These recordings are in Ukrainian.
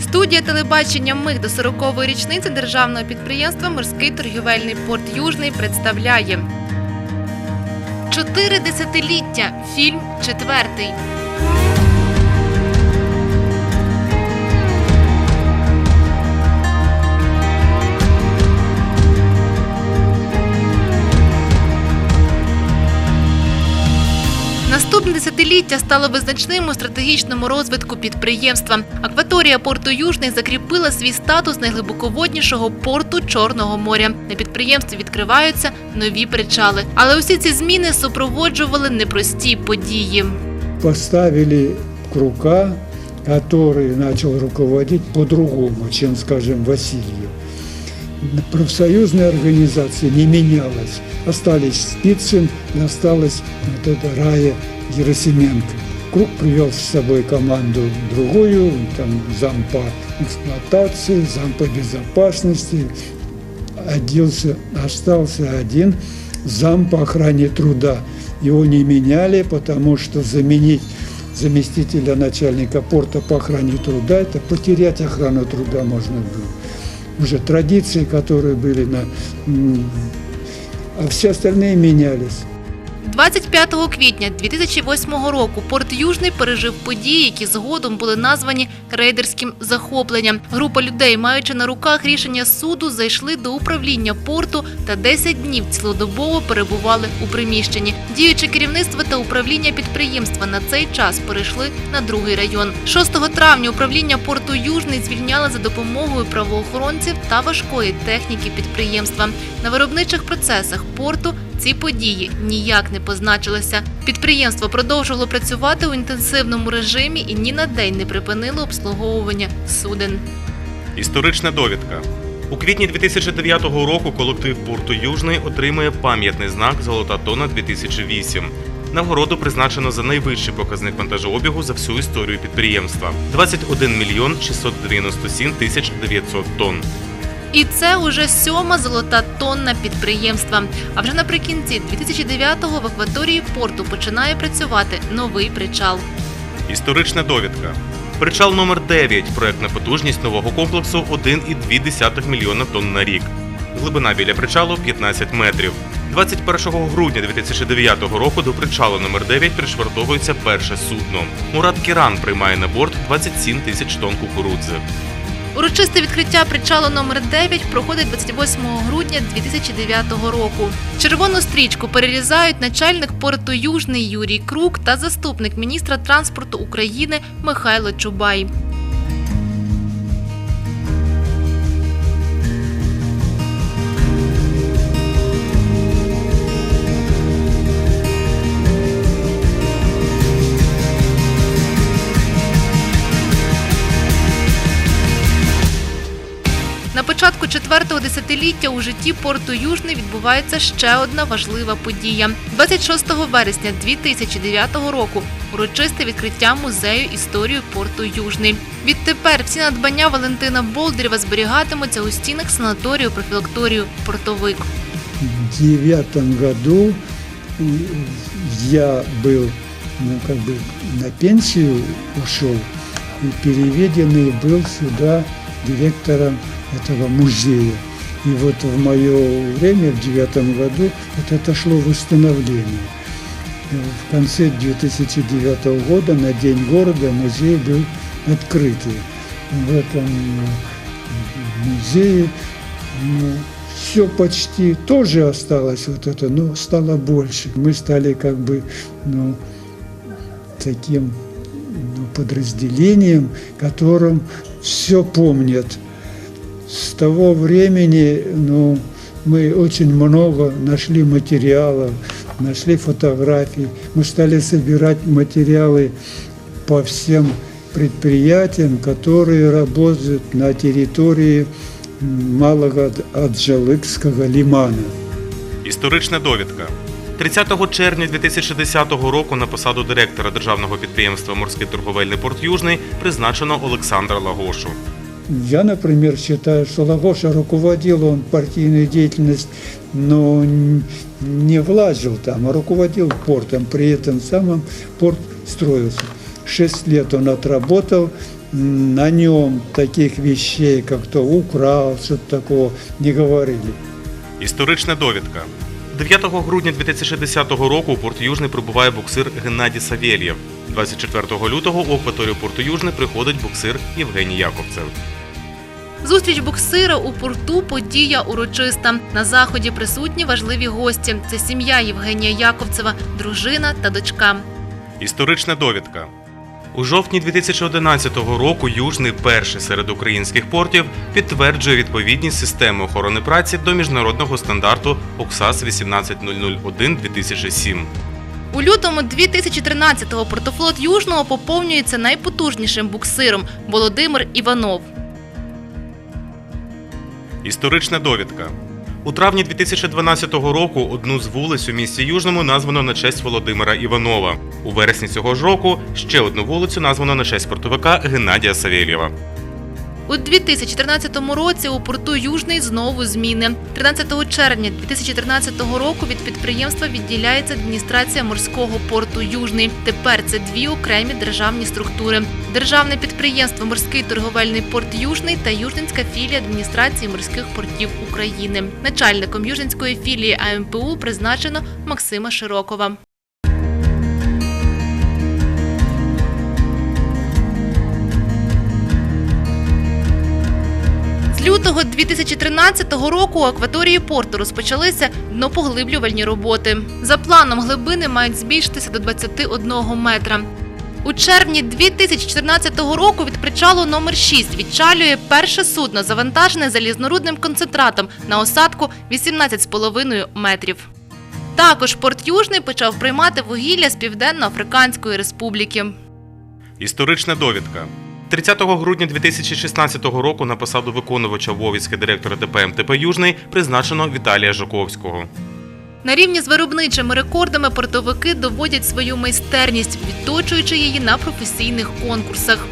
Студія телебачення Миг до 40-ї річниці державного підприємства Морський торгівельний порт Южний представляє Чотири десятиліття. Фільм четвертий. Наступне десятиліття стало визначним у стратегічному розвитку підприємства. Акваторія порту Южний закріпила свій статус найглибоководнішого порту Чорного моря. На підприємстві відкриваються нові причали. Але усі ці зміни супроводжували непрості події. поставили Крука, который начал руководить по-другому, чем, скажем, Васильев. Профсоюзная организация не менялась. Остались Спицын, и осталась вот эта Рая Герасименко. Круг привел с собой команду другую, там зам по эксплуатации, зам по безопасности. Оделся, остался один зам по охране труда. Его не меняли, потому что заменить заместителя начальника порта по охране труда, это потерять охрану труда можно было. Уже традиции, которые были на... А все остальные менялись. 25 квітня 2008 року порт Южний пережив події, які згодом були названі рейдерським захопленням. Група людей, маючи на руках рішення суду, зайшли до управління порту та 10 днів цілодобово перебували у приміщенні. Діюче керівництво та управління підприємства на цей час перейшли на другий район. 6 травня управління порту Южний звільняли за допомогою правоохоронців та важкої техніки підприємства. На виробничих процесах порту ці події ніяк не позначилися. Підприємство продовжувало працювати у інтенсивному режимі і ні на день не припинило обслуговування суден. Історична довідка. У квітні 2009 року колектив порту Южний отримує пам'ятний знак Золота тонна 2008. Нагороду призначено за найвищий показник вантажообігу за всю історію підприємства 21 мільйон 697 тисяч 900 тонн. І це уже сьома золота тонна підприємства. А вже наприкінці 2009-го в акваторії порту починає працювати новий причал. Історична довідка. Причал номер 9 проектна потужність нового комплексу 1,2 мільйона тонн на рік. Глибина біля причалу 15 метрів. 21 грудня 2009 року до причалу номер 9 пришвартовується перше судно. Мурат Кіран приймає на борт 27 тисяч тонн кукурудзи. Урочисте відкриття причалу номер 9 проходить 28 грудня 2009 року. Червону стрічку перерізають начальник порту Южний Юрій Крук та заступник міністра транспорту України Михайло Чубай. четвертого десятиліття у житті порту Южний відбувається ще одна важлива подія. 26 вересня 2009 року урочисте відкриття музею історії порту Южний. Відтепер всі надбання Валентина Болдирєва зберігатимуться у стінах санаторію профілакторію Портовик. В девятом году м, я был ну, как бы на пенсию ушел и переведенный был сюда директором этого музея. И вот в мое время, в девятом году, это шло восстановление. В конце 2009 года на День города музей был открытый. В этом э, музее ну, все почти тоже осталось вот это, но стало больше. Мы стали как бы ну, таким ну, подразделением, которым все помнят. С того времени ну, мы очень много нашли материалов, нашли фотографий. Мы стали собирать материалы по всем предприятиям, которые работают на территории м, Малого Аджалыкского лимана. Історична довідка. 30 червня 2010 року на посаду директора державного підприємства Морський торговельний порт Южний призначено Олександра Лагошу. Я, например, считаю, что Лагоша руководил он партийную деятельность, но не влазил там, а руководил портом. При этом самом порт строился. Шесть лет он отработал, на нем таких вещей, как то украл, что-то такого, не говорили. Історична довідка. 9 грудня 2010 року у Порт Южний прибуває боксир Геннадій Савєлєв. 24 лютого у акваторію Порту Южний приходить боксир Євгеній Яковцев. Зустріч боксира у порту подія урочиста. На заході присутні важливі гості. Це сім'я Євгенія Яковцева, дружина та дочка. Історична довідка. У жовтні 2011 року Южний, перший серед українських портів, підтверджує відповідність системи охорони праці до міжнародного стандарту ОКСАС 18001-2007. У лютому 2013-го портофлот Южного поповнюється найпотужнішим буксиром Володимир Іванов. Історична довідка. У травні 2012 року одну з вулиць у місті Южному названо на честь Володимира Іванова. У вересні цього ж року ще одну вулицю названо на честь портовика Геннадія Савєлєва. У 2013 році у порту Южний знову зміни. 13 червня 2013 року від підприємства відділяється адміністрація морського порту Южний. Тепер це дві окремі державні структури: державне підприємство Морський торговельний порт Южний та Южненська філія адміністрації морських портів України. Начальником Южненської філії АМПУ призначено Максима Широкова. Лютого 2013 року у акваторії порту розпочалися днопоглиблювальні роботи. За планом глибини мають збільшитися до 21 метра. У червні 2014 року від причалу номер 6 відчалює перше судно, завантажене залізнорудним концентратом на осадку 18,5 метрів. Також порт Южний почав приймати вугілля з Південно-Африканської Республіки. Історична довідка. 30 грудня 2016 року на посаду виконувача обов'язки директора ДП МТП Южний призначено Віталія Жуковського. На рівні з виробничими рекордами портовики доводять свою майстерність, відточуючи її на професійних конкурсах.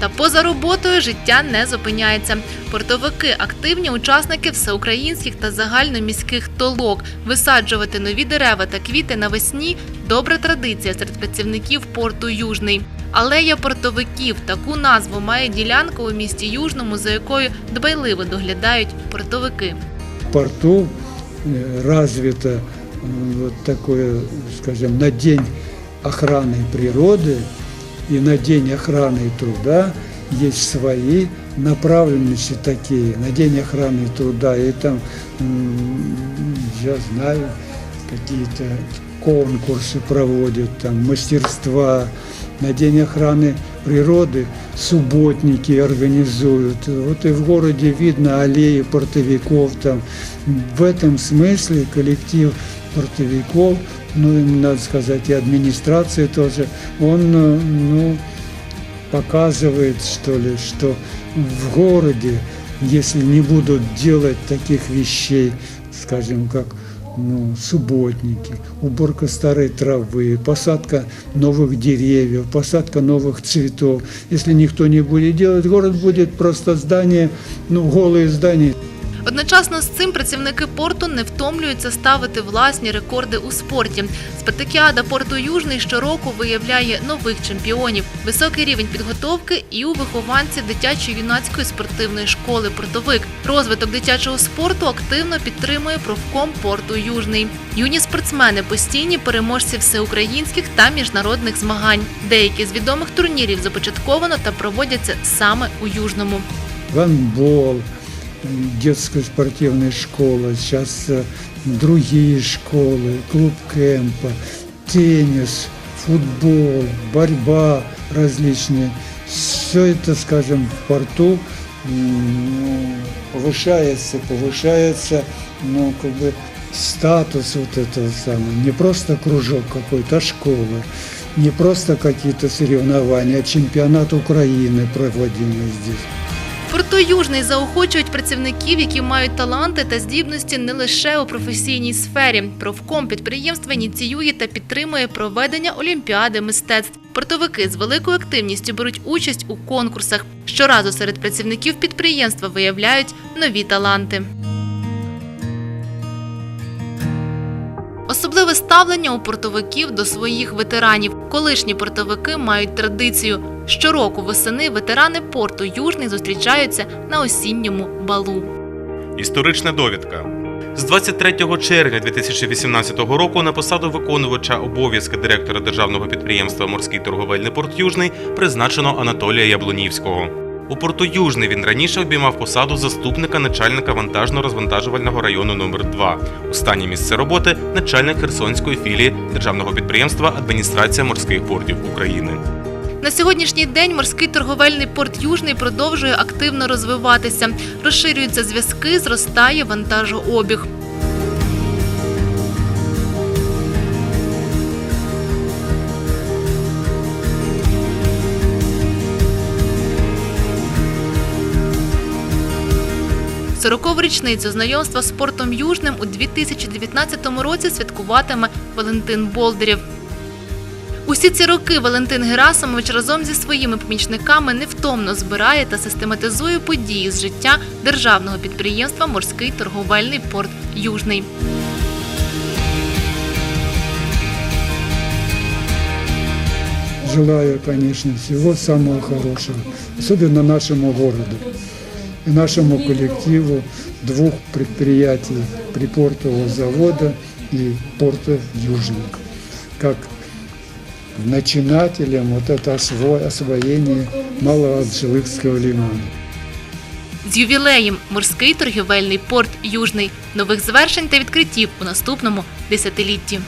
Та поза роботою життя не зупиняється. Портовики активні учасники всеукраїнських та загальноміських толок. Висаджувати нові дерева та квіти навесні добра традиція серед працівників порту Южний. Алея портовиків таку назву має ділянка у місті Южному, за якою дбайливо доглядають портовики. В порту э, развито м, вот такое, скажем, на День охраны природы и на День охраны труда есть свои направленности такие. На День охраны труда и там, м, я знаю, какие-то конкурсы проводят, там мастерства. На День охраны природы субботники организуют. Вот и в городе видно аллеи портовиков. Там. В этом смысле коллектив портовиков, ну, им, надо сказать, и администрация тоже, он, э, ну, показывает, что ли, что в городе, если не будут делать таких вещей, скажем, как ну, субботники, уборка старой травы, посадка новых деревьев, посадка новых цветов. Если никто не будет делать, город будет просто здание, ну, голые здания. Одночасно з цим працівники порту не втомлюються ставити власні рекорди у спорті. Спартакіада порту Южний щороку виявляє нових чемпіонів, високий рівень підготовки і у вихованців дитячо-юнацької спортивної школи «Портовик». Розвиток дитячого спорту активно підтримує профком порту Южний. Юні спортсмени постійні переможці всеукраїнських та міжнародних змагань. Деякі з відомих турнірів започатковано та проводяться саме у Южному. гандбол, м, детская спортивная школа, сейчас э, другие школы, клуб кемпа, теннис, футбол, борьба различные. Все это, скажем, в порту м, ну, повышается, повышается, ну, как бы статус вот этого самого. Не просто кружок какой-то, а школа. Не просто какие-то соревнования, а чемпионат Украины проводимый здесь. Порту Южний заохочують працівників, які мають таланти та здібності не лише у професійній сфері. Профком підприємства ініціює та підтримує проведення олімпіади мистецтв. Портовики з великою активністю беруть участь у конкурсах. Щоразу серед працівників підприємства виявляють нові таланти. Особливе ставлення у портовиків до своїх ветеранів. Колишні портовики мають традицію. Щороку восени ветерани порту Южний зустрічаються на осінньому балу. Історична довідка. З 23 червня 2018 року на посаду виконувача обов'язки директора державного підприємства Морський торговельний порт Южний призначено Анатолія Яблунівського. У порту Южний він раніше обіймав посаду заступника начальника вантажно-розвантажувального району номер 2 Останнє місце роботи начальник Херсонської філії державного підприємства Адміністрація морських портів України. На сьогоднішній день морський торговельний порт Южний продовжує активно розвиватися. Розширюються зв'язки, зростає вантажообіг. Сорокову річницю знайомства з портом Южним у 2019 році святкуватиме Валентин Болдерєв. Усі ці роки Валентин Герасимович разом зі своїми помічниками невтомно збирає та систематизує події з життя державного підприємства Морський торговельний порт Южний. Желаю, конечно, всего самого хорошего, особенно нашему городу и нашему коллективу двух предприятий припортового завода и порта Южный. Как начинателям вот это осво- освоение малого Анжеликского лимана. З ювілеєм Морський торгівельний порт Южний. Нових звершень та відкриттів у наступному десятилітті.